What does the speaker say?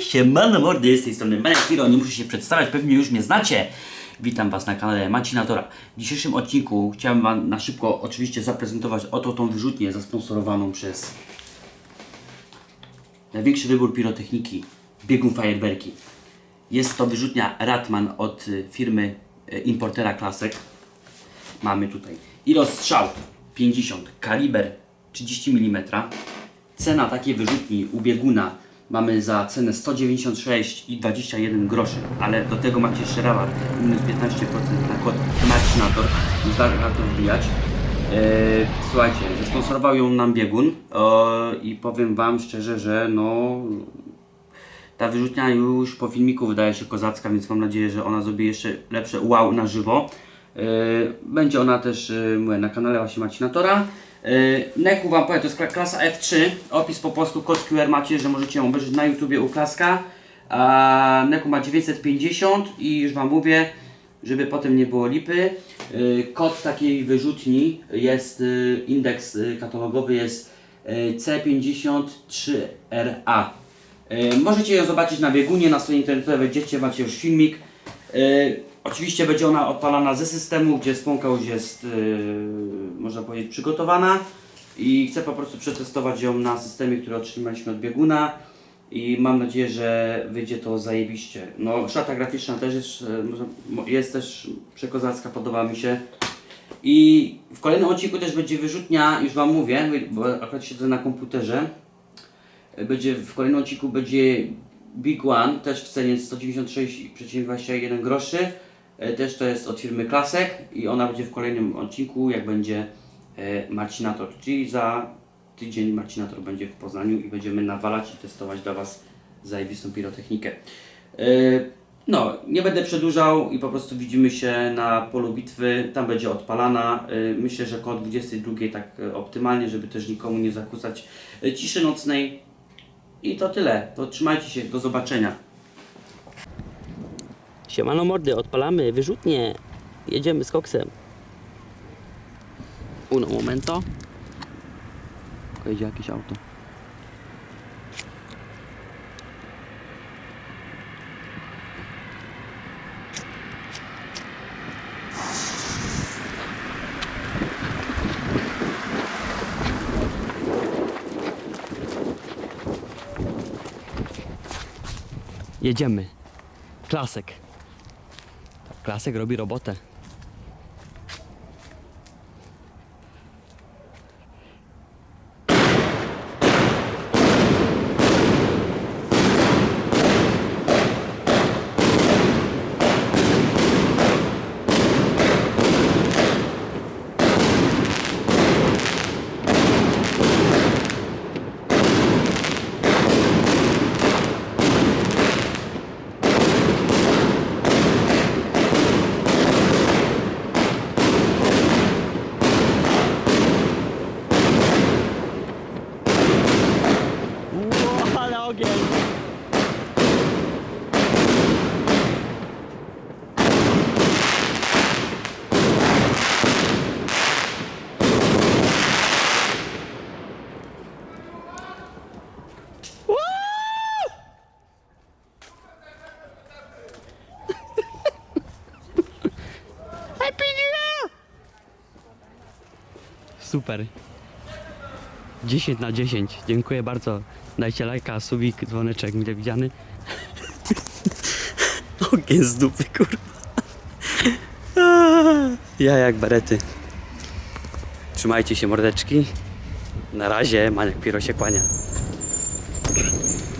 Siemano mordy, z tej strony Maniak Piro, nie muszę się przedstawiać, pewnie już mnie znacie. Witam Was na kanale Macinatora. W dzisiejszym odcinku chciałem Wam na szybko oczywiście zaprezentować oto tą wyrzutnię zasponsorowaną przez największy wybór pirotechniki, biegun fajerwerki. Jest to wyrzutnia Ratman od y, firmy y, importera Klasek. Mamy tutaj ilość strzał 50, kaliber 30 mm. Cena takiej wyrzutni u bieguna mamy za cenę 196 i 21 groszy, ale do tego macie jeszcze rabat minus 15% na kod Macinator, więc warto wbijać. Eee, słuchajcie, zasponsorował ją nam biegun o, i powiem Wam szczerze, że no ta wyrzutnia już po filmiku wydaje się kozacka, więc mam nadzieję, że ona zrobi jeszcze lepsze wow na żywo. Yy, Będzie ona też mówię, na kanale właśnie Macinatora. Yy, Neku Wam powiem, to jest kla- klasa F3. Opis po polsku, kod QR macie, że możecie ją obejrzeć na YouTubie u Klaska. A Neku ma 950 i już Wam mówię, żeby potem nie było lipy. Yy, Kod takiej wyrzutni jest, yy, indeks katalogowy jest yy, C53RA. E, Możecie ją zobaczyć na biegunie, na stronie internetowej wejdziecie, macie już filmik. Oczywiście będzie ona odpalana ze systemu, gdzie spłonka już jest, e, można powiedzieć, przygotowana. I chcę po prostu przetestować ją na systemie, który otrzymaliśmy od bieguna. I mam nadzieję, że wyjdzie to zajebiście. No, szata graficzna też jest, mo- jest też przekozacka, podoba mi się. I w kolejnym odcinku też będzie wyrzutnia, już Wam mówię, bo akurat siedzę na komputerze. Będzie w kolejnym odcinku będzie Big One, też w cenie 196,21 groszy. E, Też to jest od firmy Klasek i ona będzie w kolejnym odcinku, jak będzie e, Marcinator, czyli za tydzień Marcinator będzie w Poznaniu i będziemy nawalać i testować dla Was zajebistą pirotechnikę. E, No, nie będę przedłużał i po prostu widzimy się na polu bitwy. Tam będzie odpalana. Myślę, że około 22 tak optymalnie, żeby też nikomu nie zakłócać ciszy nocnej. I to tyle. To trzymajcie się. Do zobaczenia. Siemano mordy, odpalamy wyrzutnie. Jedziemy z koksem. Uno momento. Jedzie jakieś auto. Jedziemy. Klasek. Klásek robí robote. Super. 10 na 10. Dziękuję bardzo. Dajcie lajka, subik, dzwoneczek mile widziany. Ogień z dupy, kurwa. Ja jak barety. Trzymajcie się mordeczki. Na razie, Maniak Piro się kłania. out.